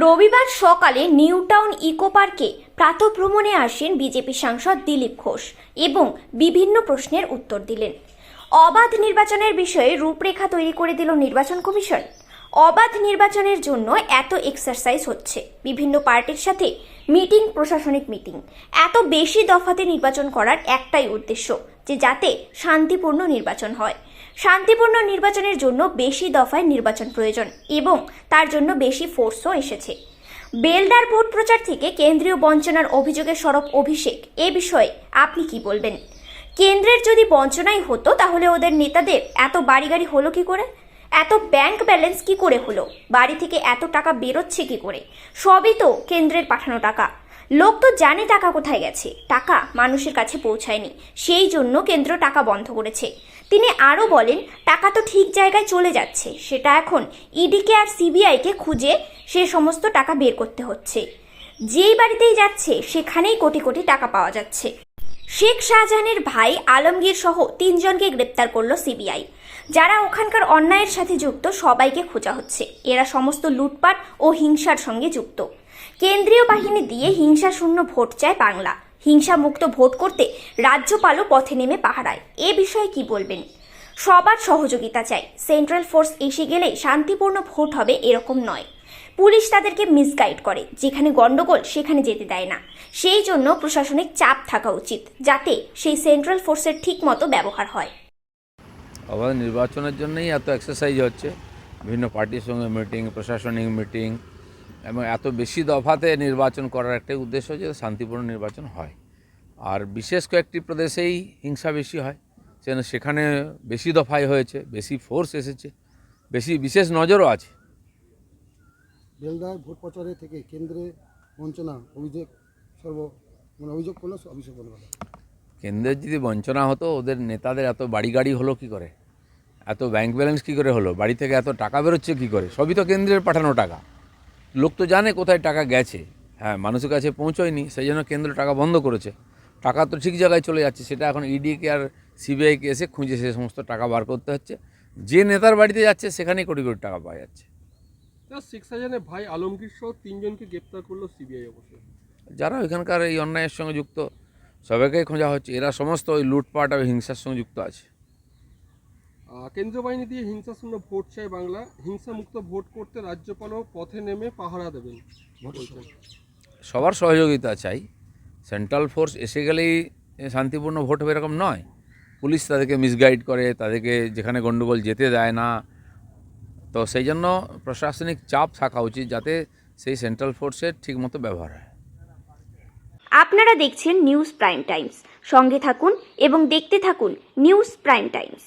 রবিবার সকালে new town eco পার্কে প্রাতভ্রমণে আসেন বিজেপি সাংসদ দিলীপ ঘোষ এবং বিভিন্ন প্রশ্নের উত্তর দিলেন। অবাধ নির্বাচনের বিষয়ে রূপরেখা তৈরি করে দিল নির্বাচন কমিশন। অবাধ নির্বাচনের জন্য এত এক্সারসাইজ হচ্ছে। বিভিন্ন পার্টির সাথে মিটিং প্রশাসনিক মিটিং এত বেশি দফাতে নির্বাচন করার একটাই উদ্দেশ্য, যে যাতে শান্তিপূর্ণ নির্বাচন হয়। শান্তিপূর্ণ নির্বাচনের জন্য বেশি দফায় নির্বাচন প্রয়োজন এবং তার জন্য বেশি ফোর্সও এসেছে। বেলদার ভোট প্রচার থেকে কেন্দ্রীয় বঞ্চনার অভিযোগে সরব অভিষেক। এ বিষয়ে আপনি কি বলবেন? কেন্দ্রের যদি বঞ্চনাই হতো, তাহলে ওদের নেতাদের এত বাড়ি গাড়ি হলো কি করে? এত ব্যাংক ব্যালেন্স কি করে হলো? বাড়ি থেকে এত টাকা বেরোচ্ছে কি করে? সবই তো কেন্দ্রের পাঠানো টাকা। লোক তো জানে টাকা কোথায় গেছে। টাকা মানুষের কাছে পৌঁছায়নি। সেই জন্য কেন্দ্র টাকা বন্ধ করেছে। তিনি আরও বলেন, টাকা তো ঠিক জায়গায় চলে যাচ্ছে। সেটা এখন ইডিকে আর সিবিআইকে খুঁজে সে সমস্ত টাকা বের করতে হচ্ছে। যেই বাড়িতেই যাচ্ছে, সেখানেই কোটি কোটি টাকা পাওয়া যাচ্ছে। শেখ শাহজাহানের ভাই আলমগীর সহ তিনজনকে গ্রেপ্তার করল সিবিআই। যারা ওখানকার অন্যায়ের সাথে যুক্ত, সবাইকে খোঁজা হচ্ছে। এরা সমস্ত লুটপাট ও হিংসার সঙ্গে যুক্ত। কেন্দ্রীয় বাহিনী দিয়ে হিংসা শূন্য ভোট চায় বাংলা। হিংসা মুক্ত ভোট করতে রাজ্যপালও পথে নেমে পাহারায়। এ বিষয়ে কি বলবেন? সবার সহযোগিতা চাই। সেন্ট্রাল ফোর্স এসে গেলে শান্তিপূর্ণ ভোট হবে এরকম নয়। পুলিশ তাদেরকে মিসগাইড করে। যেখানে গন্ডগোল সেখানে যেতে দেয় না। সেই জন্য প্রশাসনিক চাপ থাকা উচিত, যাতে সেই সেন্ট্রাল ফোর্সের ঠিক মতো ব্যবহার হয়। অবাধ নির্বাচনের জন্যই এত এক্সারসাইজ হচ্ছে। বিভিন্ন পার্টির সঙ্গে মিটিং প্রশাসনিক মিটিং এবং এত বেশি দফাতে নির্বাচন করার একটাই উদ্দেশ্য যে শান্তিপূর্ণ নির্বাচন হয়। আর বিশেষ কয়েকটি প্রদেশেই হিংসা বেশি হয়। যেন সেখানে বেশি দফায় হয়েছে বেশি ফোর্স এসেছে বেশি বিশেষ নজরও আছে। বেলদার ভোট প্রচারে থেকে কেন্দ্রে বঞ্চনা অভিযোগ সর্ব মানে অভিযোগ করল অভিষেক বন্দ্যোপাধ্যায় কেন্দ্রের যদি বঞ্চনা হতো ওদের নেতাদের এত বাড়ি গাড়ি হলো কি করে? এত ব্যাংক ব্যালেন্স কি করে হলো? বাড়ি থেকে এত টাকা বেরোচ্ছে কি করে? সবই তো কেন্দ্রের পাঠানো টাকা। লোক তো জানে কোথায় টাকা গেছে। হ্যাঁ মানুষের কাছে পৌঁছয়নি সেই জন্য কেন্দ্র টাকা বন্ধ করেছে। টাকা তো ঠিক জায়গায় চলে যাচ্ছে সেটা এখন ইডিকে আর সিবিআইকে এসে খুঁজে সে সমস্ত টাকা বার করতে হচ্ছে। যে নেতার বাড়িতে যাচ্ছে সেখানেই কোটি কোটি টাকা পাওয়া যাচ্ছে। শেখ ভাই আলমগীর সহ তিনজনকে গ্রেপ্তার করল সিবিআই অবশ্য। যারা ওইখানকার এই অন্যায়ের সঙ্গে যুক্ত সবাইকেই খোঁজা হচ্ছে। এরা সমস্ত ওই লুটপাট আর হিংসার সঙ্গে যুক্ত আছে। কেন্দ্রীয় বাহিনী দিয়ে হিংসাশূন্য ভোট চায় বাংলা। হিংসা মুক্ত ভোট করতে রাজ্যপালও পথে নেমে পাহারা দেবেন। সবার সহযোগিতা চাই। সেন্ট্রাল ফোর্স এসে গেলেই শান্তিপূর্ণ ভোট হবে এরকম নয়। পুলিশ তাদেরকে মিসগাইড করে তাদেরকে যেখানে গণ্ডগোল যেতে দেয় না। তো সেই জন্য প্রশাসনিক চাপ থাকা উচিত যাতে সেই সেন্ট্রাল ফোর্সের ঠিকমতো ব্যবহার হয়। আপনারা দেখছেন নিউজ প্রাইম টাইমস। সঙ্গে থাকুন এবং দেখতে থাকুন নিউজ প্রাইম টাইমস।